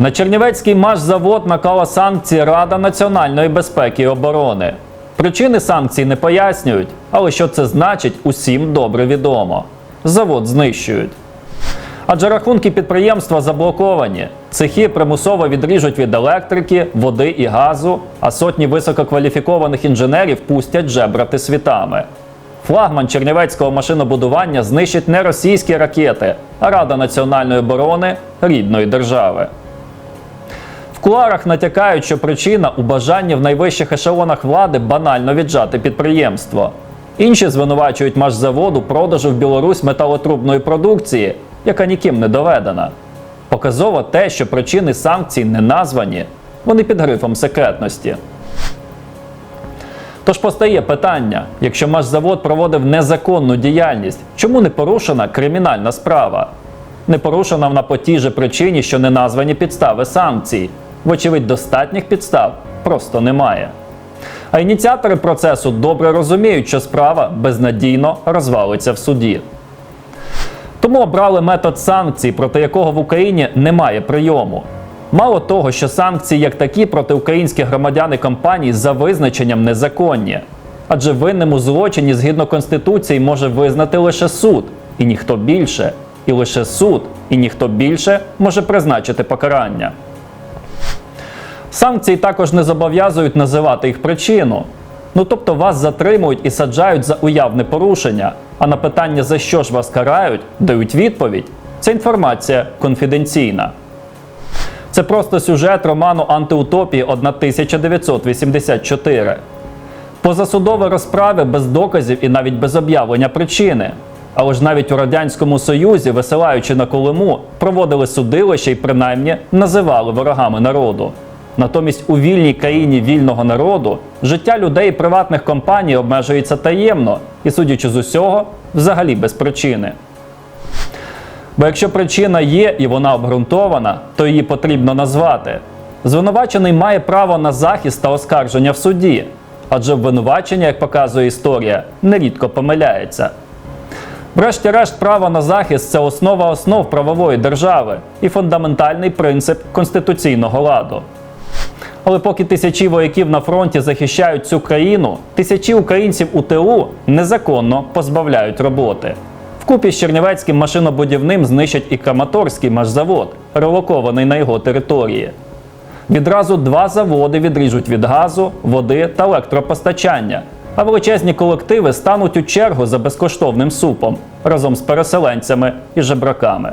На Чернівецький машзавод наклала санкції Рада національної безпеки і оборони. Причини санкцій не пояснюють, але що це значить, усім добре відомо. Завод знищують. Адже рахунки підприємства заблоковані. Цехи примусово відріжуть від електрики, води і газу, а сотні висококваліфікованих інженерів пустять жебрати світами. Флагман чернівецького машинобудування знищить не російські ракети, а Рада національної оборони рідної держави. В кулуарах натякають, що причина у бажанні в найвищих ешелонах влади банально віджати підприємство. Інші звинувачують машзаводу продажу в Білорусь металотрубної продукції, яка ніким не доведена. Показово те, що причини санкцій не названі, вони під грифом секретності. Тож постає питання: якщо машзавод проводив незаконну діяльність, чому не порушена кримінальна справа? Не порушена вона по тій же причині, що не названі підстави санкцій. Вочевидь, достатніх підстав просто немає. А ініціатори процесу добре розуміють, що справа безнадійно розвалиться в суді. Тому обрали метод санкцій, проти якого в Україні немає прийому. Мало того, що санкції як такі проти українських громадян і компаній за визначенням незаконні. Адже винним у злочині згідно Конституції може визнати лише суд, і ніхто більше. І лише суд, і ніхто більше може призначити покарання. Санкції також не зобов'язують називати їх причину. Ну тобто вас затримують і саджають за уявне порушення, а на питання за що ж вас карають, дають відповідь. Ця інформація конфіденційна. Це просто сюжет роману Антиутопії 1984. Позасудові розправи без доказів і навіть без об'явлення причини. Але ж навіть у Радянському Союзі, висилаючи на Колиму, проводили судилище і принаймні називали ворогами народу. Натомість у вільній країні вільного народу життя людей і приватних компаній обмежується таємно і, судячи з усього, взагалі без причини. Бо якщо причина є і вона обґрунтована, то її потрібно назвати. Звинувачений має право на захист та оскарження в суді, адже обвинувачення, як показує історія, нерідко помиляється. Врешті-решт, право на захист це основа основ правової держави і фундаментальний принцип конституційного ладу. Але поки тисячі вояків на фронті захищають цю країну, тисячі українців у ТУ незаконно позбавляють роботи. Вкупі з Чернівецьким машинобудівним знищать і Краматорський машзавод, релокований на його території. Відразу два заводи відріжуть від газу, води та електропостачання, а величезні колективи стануть у чергу за безкоштовним супом разом з переселенцями і жебраками.